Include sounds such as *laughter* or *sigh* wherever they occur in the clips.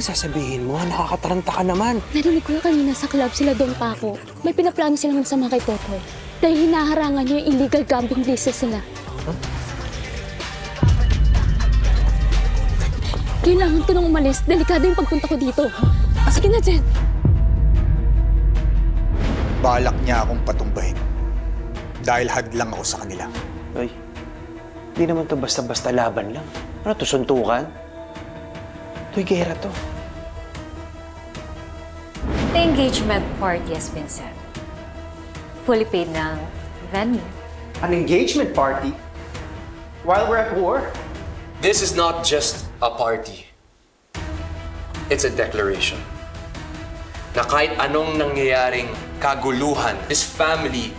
kasing sasabihin mo? Nakakataranta ka naman. Narinig ko na kanina sa club sila Don Paco. May pinaplano silang masama kay Totoy. Dahil hinaharangan niya yung illegal gambling business nila. Kailangan ko nang umalis. Delikado yung pagpunta ko dito. Sige na, Jen. Balak niya akong patumbahin. Dahil hadlang ako sa kanila. Ay, hindi naman to basta-basta laban lang. Ano to, suntukan? Ito'y gera to. The engagement party has been set. Fully paid ng venue. An engagement party? While we're at war? This is not just a party. It's a declaration. Na kahit anong nangyayaring kaguluhan, this family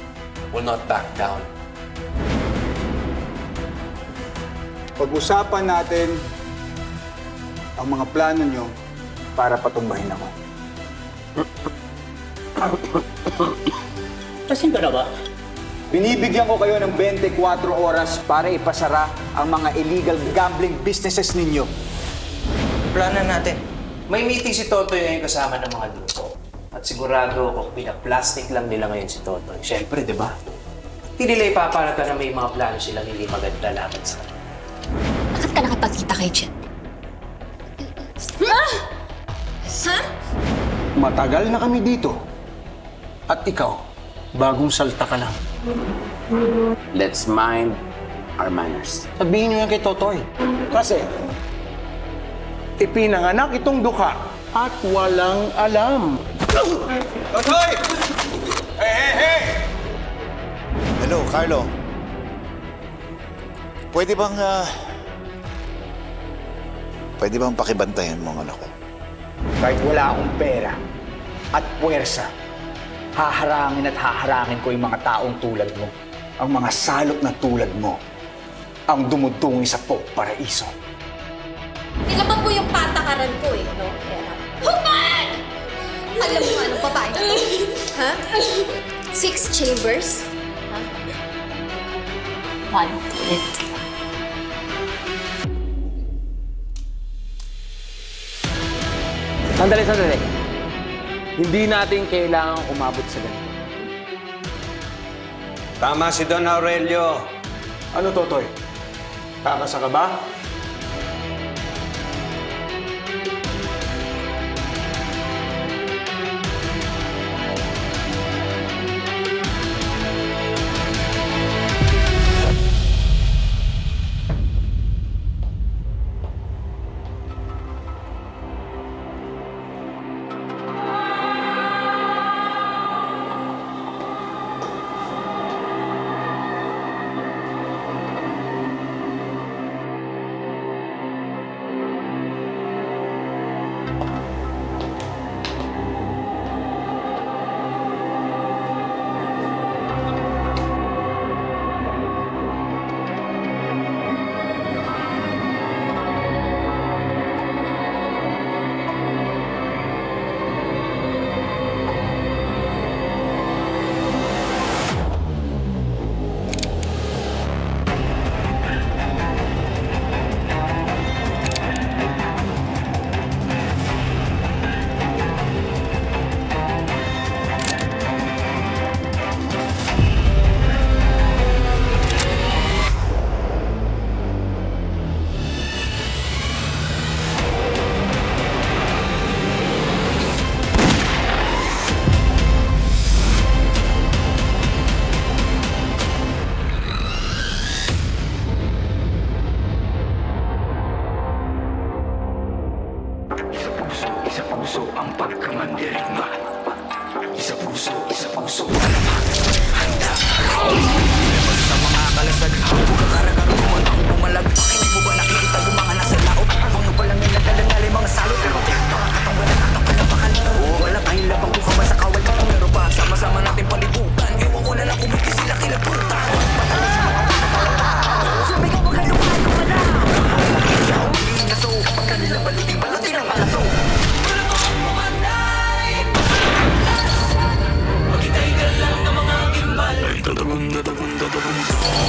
will not back down. Pag-usapan natin ang mga plano nyo para patumbahin ako. Kasing ka na ba? Binibigyan ko kayo ng 24 oras para ipasara ang mga illegal gambling businesses ninyo. Planan natin. May meeting si Totoy ngayon kasama ng mga grupo. At sigurado ako, pinaplastic lang nila ngayon si Totoy. Siyempre, di ba? Hindi nila ipapalata na may mga plano silang hindi maganda laban sa kanila. Bakit ka nakapagkita kay Jen? Matagal na kami dito. At ikaw, bagong salta ka lang. Let's mind our manners. Sabihin niyo yan kay Totoy. Kasi, ipinanganak itong duka at walang alam. Totoy! Hey, hey, hey! Hello, Carlo. Pwede bang, ah, pwede bang pakibantayan mo ang anak ko? Kahit wala akong pera at puwersa, haharangin at haharangin ko yung mga taong tulad mo. Ang mga salot na tulad mo. Ang dumudungi sa Pope Paraiso. Nilaban mo yung patakaran ko eh, no? Kaya, Human! Alam mo anong babae na to? *laughs* Ha? Six chambers? One ulit. Sandali, sandali. Hindi natin kailangan umabot sa ganito. Tama si Don Aurelio. Ano, Totoy? Kakasa ka ba?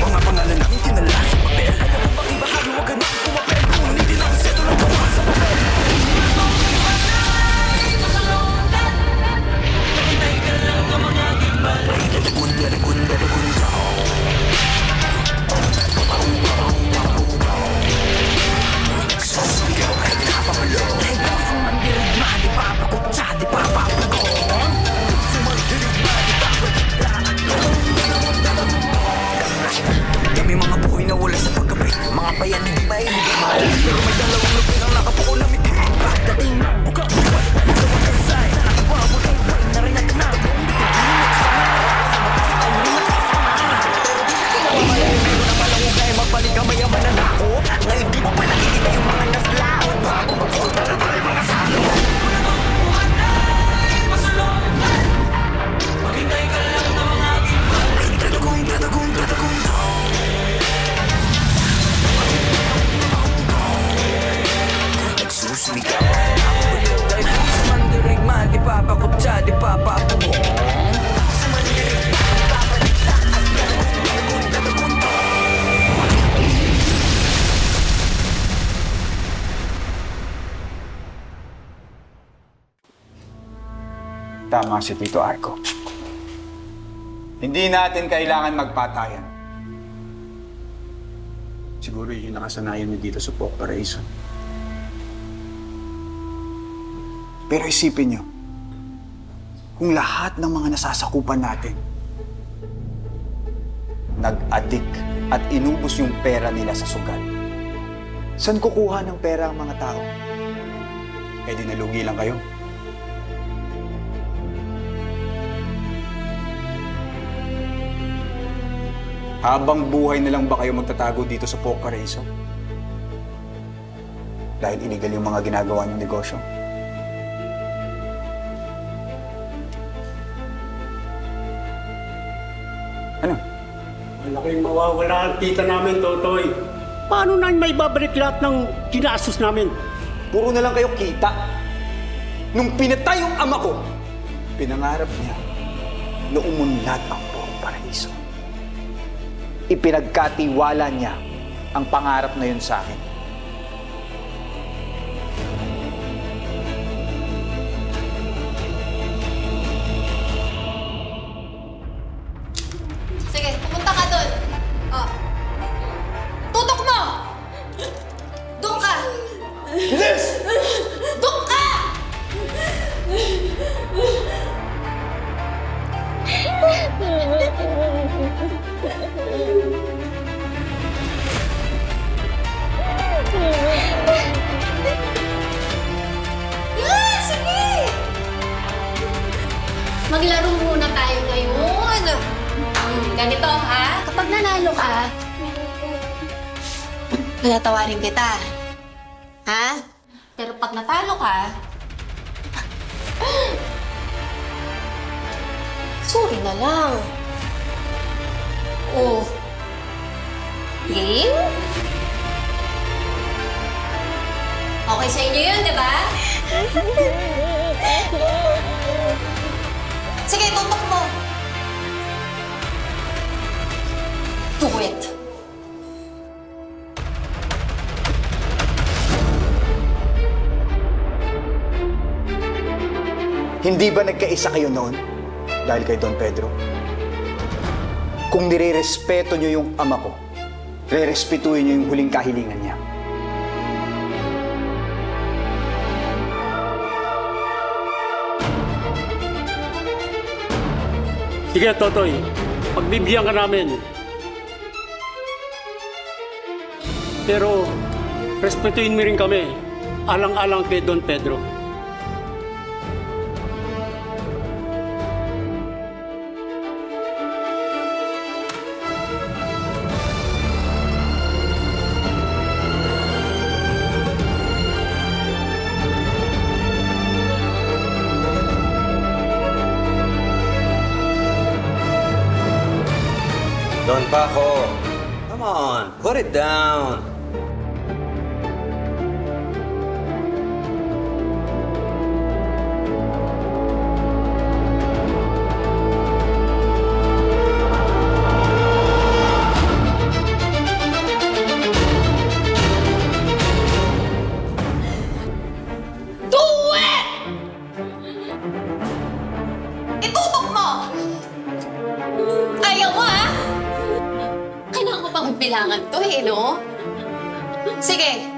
Mga pangalan namin tinala sa papel Alam mo bang ibahagi Huwag ka na pumapel Kung hindi lang seto lang gawa sa papel Kami Tama si Tito Arco. Hindi natin kailangan magpatayan. Siguro yun yung nakasanayan niyo dito sa Paraiso. Pero isipin nyo, kung lahat ng mga nasasakupan natin nag-adik at inubos yung pera nila sa sugal, saan kukuha ng pera ang mga tao? Eh di nalugi lang kayo. Habang buhay na lang ba kayo magtatago dito sa Pok Paraiso? Dahil illegal yung mga ginagawa ng negosyo? Ano? Malaking mawawala ang tita namin, Totoy. Paano na may babalik lahat ng ginastos namin? Puro na lang kayo kita. Nung pinatay yung ama ko, pinangarap niya na umunlad ang buong paraiso. Ipinagkatiwala niya ang pangarap na yun sa akin. Kita. Ha? Pero pag natalo ka, *laughs* sorry na lang. Hindi ba nagkaisa kayo noon dahil kay Don Pedro? Kung nire-respeto niyo yung ama ko, re-respetuhin niyo yung huling kahilingan niya. Sige, Totoy. Pagbibigyan ka namin. Pero, respetuhin mo rin kami. Alang-alang kay Don Pedro. Don Paco, come on. Put it down. Kailangan to, eh, no? Sige.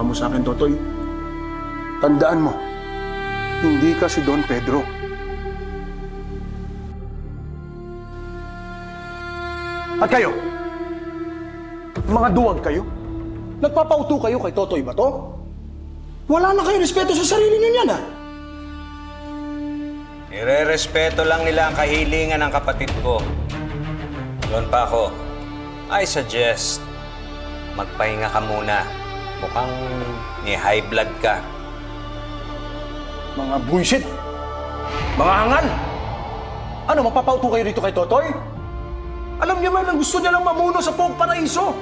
Ginawa mo sa akin, Totoy. Tandaan mo, hindi ka si Don Pedro. At kayo, mga duwag kayo, nagpapauto kayo kay Totoy ba to? Wala na kayo respeto sa sarili niyo yan, ah. Ire-respeto lang nila ang kahilingan ng kapatid ko. Doon pa ako. I suggest, magpahinga ka muna. Mukhang may high blood ka. Mga buisit! Mga hangal! Ano, mapapauto kayo rito kay Totoy? Alam niyo man ang gusto niya lang mamuno sa Pog Paraiso.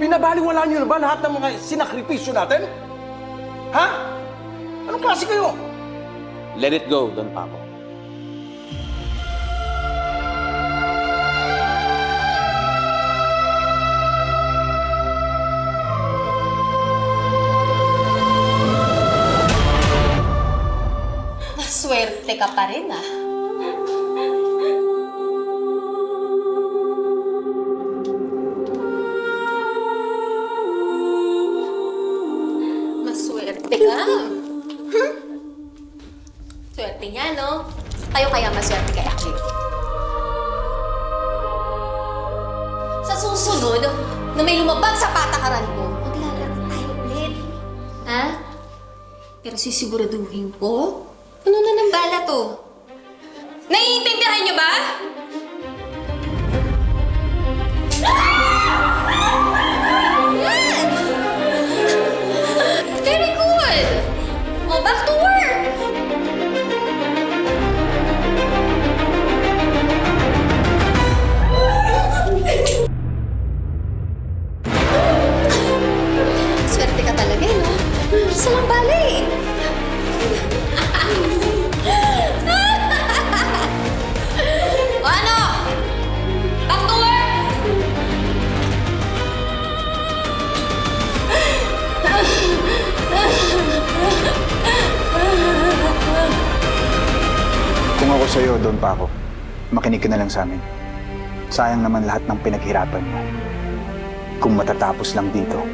Binabaliwala niyo na ba lahat ng mga sinakripisyo natin? Ha? Anong klase kayo? Let it go, Don Paco. Ka pa rin, ah. Lang sa amin. Sayang naman lahat ng pinaghirapan mo. Kung matatapos lang dito.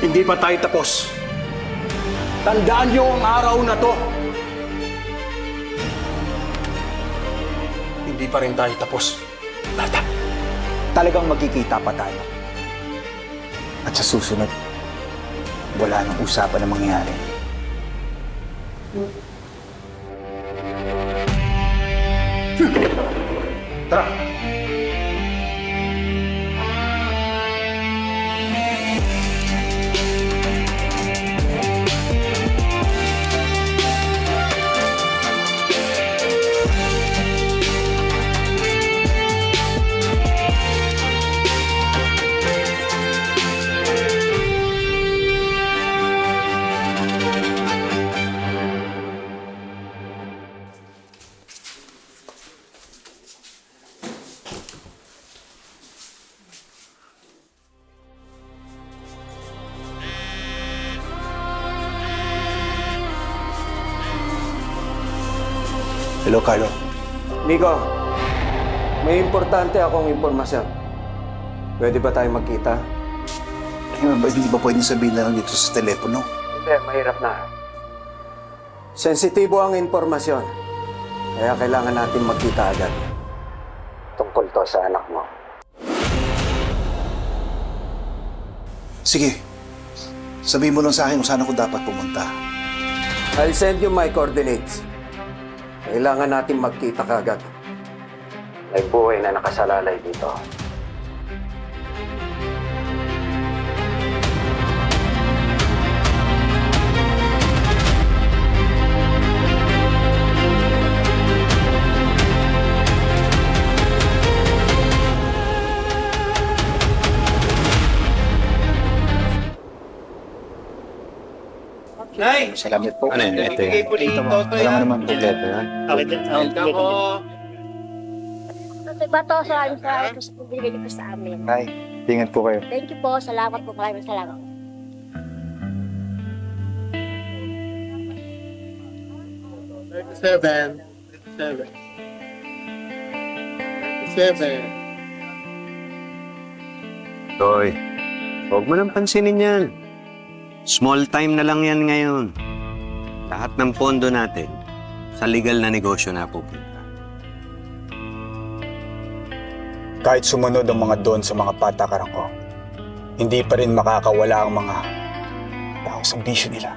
Hindi pa tayo tapos. Tandaan niyo ang araw na to. Hindi pa rin tayo tapos. Tata. Talagang magkikita pa tayo. At sa susunod, wala nang usapan na mangyayari. Tara. Hello, Carlo. Nico, may importante akong impormasyon. Pwede ba tayo magkita? Eh, ba, hindi ba pwedeng sabihin na lang dito sa telepono? Hindi, mahirap na. Sensitibo ang impormasyon. Kaya kailangan natin magkita agad. Tungkol to sa anak mo. Sige. Sabihin mo lang sa akin kung saan ako dapat pumunta. I'll send you my coordinates. Kailangan natin magkita kagad. May buhay na nakasalalay dito. Nay! Salamat po. Ano yun? Ito yan. po dito. Wala nga naman kompleto yan. Okay, welcome po. Ito ba to sa amin sa ito sa pabigay niyo po sa amin. Tay, ingat po kayo. Thank you po. Salamat po. Maraming salamat. Seven. Seven. Seven. Toy, huwag mo nang pansinin yan. Small time na lang yan ngayon. Lahat ng pondo natin sa legal na negosyo na pupunta. Kahit sumunod ang mga doon sa mga patakaran ko, hindi pa rin makakawala ang mga tao sa bisyo nila.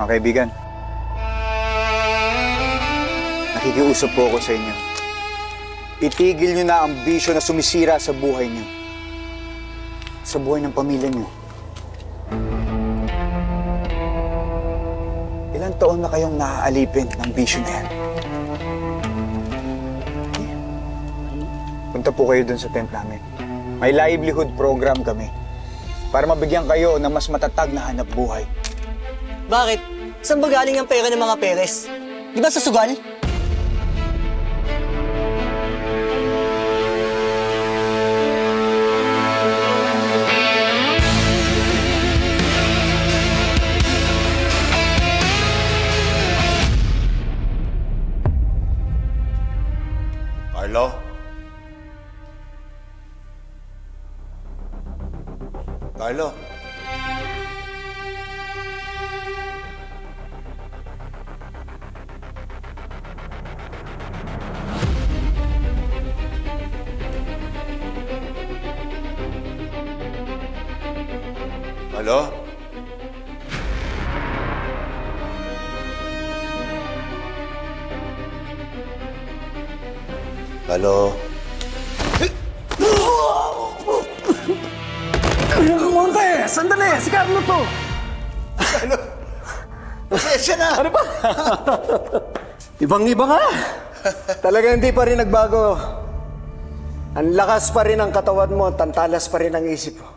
Mga kaibigan, nakikiusap po ako sa inyo. Itigil nyo na ang bisyo na sumisira sa buhay nyo. Sa buhay ng pamilya nyo. Ilang taon na kayong naaalipin ng bisyo na yan? Punta po kayo dun sa tent namin. May livelihood program kami para mabigyan kayo ng mas matatag na hanap buhay. Bakit? Saan ba galing ang pera ng mga Perez? Di ba sa sugal? Carlo? Carlo? Sandali! Si Carlo to! Pasensya na! Ano ba? Ibang-iba ka! Talaga hindi pa rin nagbago. Ang lakas pa rin ang katawan mo, tantalas pa rin ang isip mo.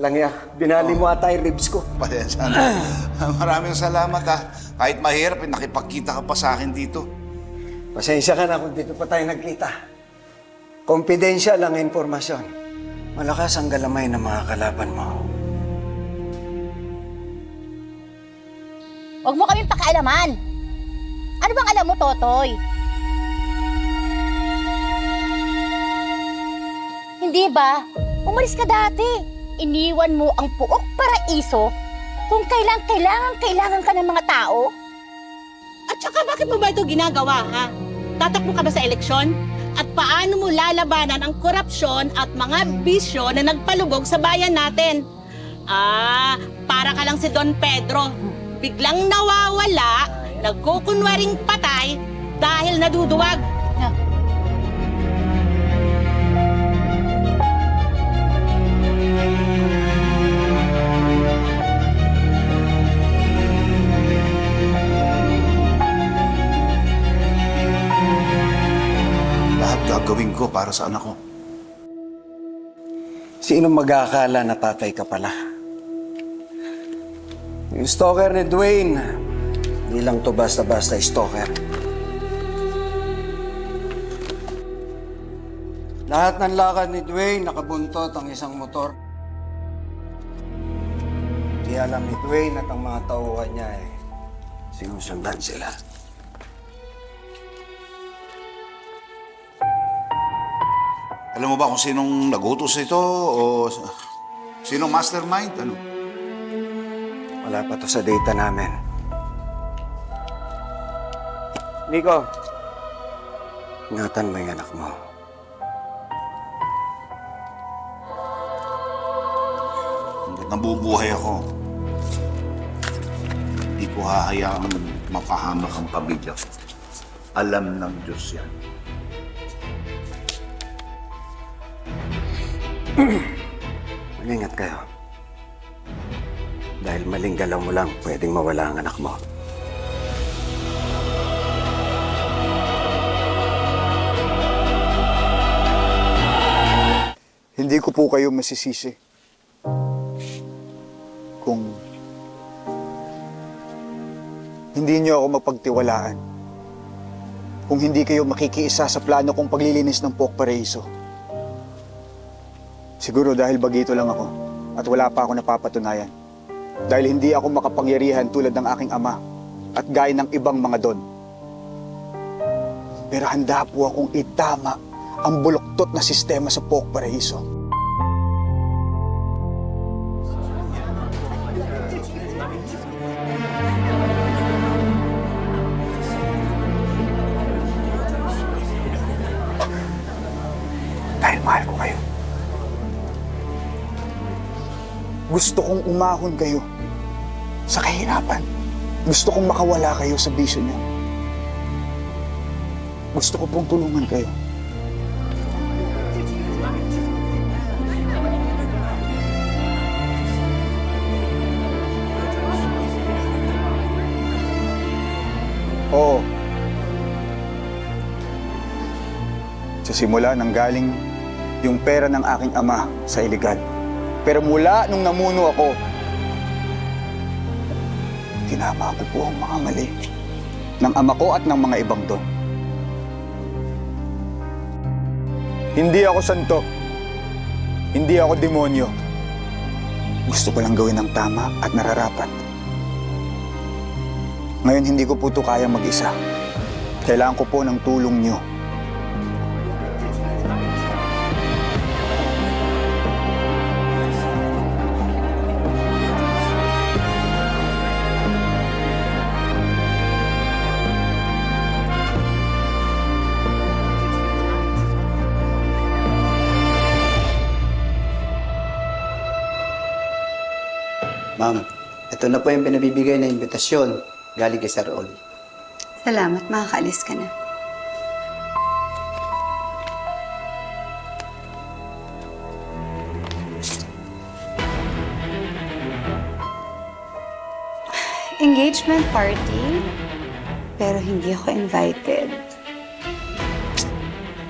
Langya, binali mo ata yung ribs ko. Pasensya na. *clears throat* Maraming salamat ha. Kahit mahirap, eh, nakipagkita ka pa sa akin dito. Pasensya ka na kung dito pa tayo nagkita. Confidential ang impormasyon. Malakas ang galamay ng mga kalaban mo. Huwag mo kaming pakialaman. Ano bang alam mo, Totoy? Hindi ba? Umalis ka dati. Iniwan mo ang puok paraiso kung kailang kailangan kailangan ka ng mga tao. At saka bakit mo ba ito ginagawa, ha? Tatakbo ka ba sa eleksyon? At paano mo lalabanan ang korupsyon at mga bisyo na nagpalubog sa bayan natin? Ah, para ka lang si Don Pedro. Biglang nawawala, nagkukunwaring patay dahil naduduwag. Lahat gagawin ko para sa anak ko. Sino mag-aakala na tatay ka pala? Yung stalker ni Dwayne, hindi lang to basta-basta stalker. Lahat ng lakad ni Dwayne nakabuntot ang isang motor. Hindi alam ni Dwayne at ang mga tauhan niya eh, sinusundan sila. Alam mo ba kung sinong nagutos ito o sinong mastermind? Ano? Wala pa to sa data namin. Nico, ingatan mo yung anak mo. Hanggat nabubuhay ako, hindi ko hahayaang mapahamak ang pamilya ko. Alam ng Diyos yan. Mag-ingat kayo. Dahil maling galaw mo lang, pwedeng mawala ang anak mo. Hindi ko po kayo masisisi. Kung hindi niyo ako mapagtiwalaan. Kung hindi kayo makikiisa sa plano kong paglilinis ng Pok Paraiso. Siguro dahil bagito lang ako at wala pa ako napapatunayan. Dahil hindi ako makapangyarihan tulad ng aking ama at gaya ng ibang mga don. Pero handa po akong itama ang buluktot na sistema sa Pok Paraiso. Gusto kong umahon kayo sa kahirapan. Gusto kong makawala kayo sa bisyo niyo. Gusto ko pong tulungan kayo. Oo. Sa simula nang galing yung pera ng aking ama sa iligal. Pero mula nung namuno ako, tinama ko po ang mga mali ng ama ko at ng mga ibang doon. Hindi ako santo. Hindi ako demonyo. Gusto ko lang gawin ang tama at nararapat. Ngayon hindi ko po ito kaya mag-isa. Kailangan ko po ng tulong niyo. Ma'am, ito na po yung pinabibigay na imbitasyon galing kay Sir Oli. Salamat, makakaalis ka na. Engagement party, pero hindi ako invited.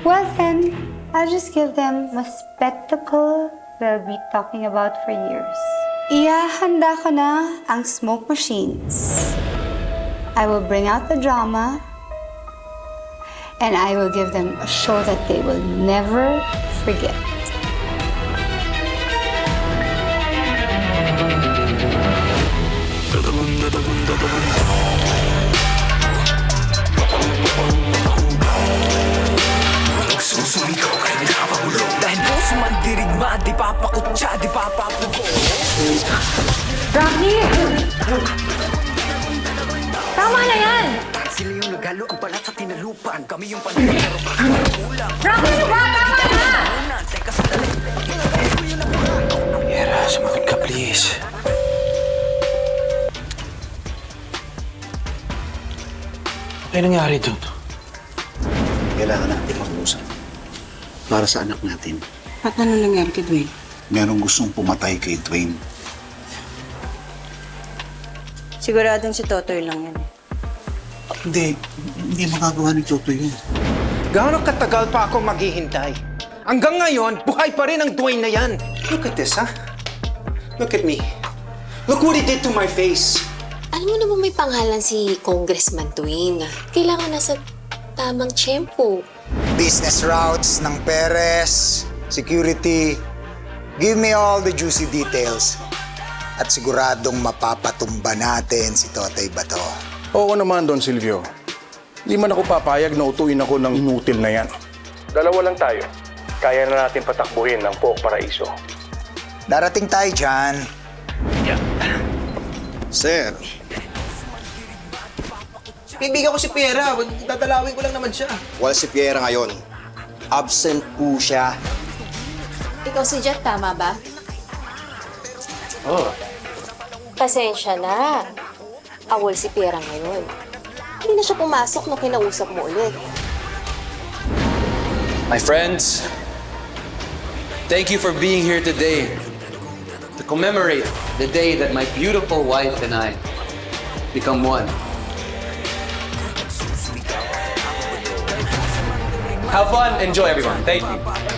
Well then, I'll just give them a spectacle we'll be talking about for years. Ihahanda ko na ang smoke machines. I will bring out the drama and I will give them a show that they will never forget. Dahil puso man dirigma Di papakutsa, di papapugo Rocky! Tama na yan! Sila yung nagalo ang balat sa tinalupan Kami yung panagkaro baka kulang Rocky, ano ba? Tama na! Teka sandali Yera, sumagot ka please. Ano nangyari doon? Kailangan natin mag-usap. Para sa anak natin. At ano nangyari kay Dwayne? Merong gustong pumatay kay Dwayne. Siguradong si Totoy lang yan. Hindi. Hindi magagawa ni Toto yun. Gaano katagal pa ako maghihintay? Hanggang ngayon, buhay pa rin ang Dwayne na yan. Look at this, ha? Look at me. Look what he did to my face. Alam mo naman may pangalan si Congressman Dwayne. Kailangan nasa tamang tiyempo. Business routes ng Perez, security. Give me all the juicy details. At siguradong mapapatumba natin si Totoy Bato. Oo naman, Don Silvio. Hindi man ako papayag na utuin ako ng inutil na yan. Dalawa lang tayo. Kaya na natin patakbuhin ang Pook Paraiso. Darating tayo dyan. Sir, Kaibigan ko si Piera. Dadalawin ko lang naman siya. Wala si Pierre ngayon. Absent po siya. Ikaw si Jet, tama ba? Oh. Pasensya na. Awol si Pera ngayon. Hindi na siya pumasok nung kinausap mo ulit. My friends, thank you for being here today to commemorate the day that my beautiful wife and I become one. Have fun, enjoy everyone. Thank you.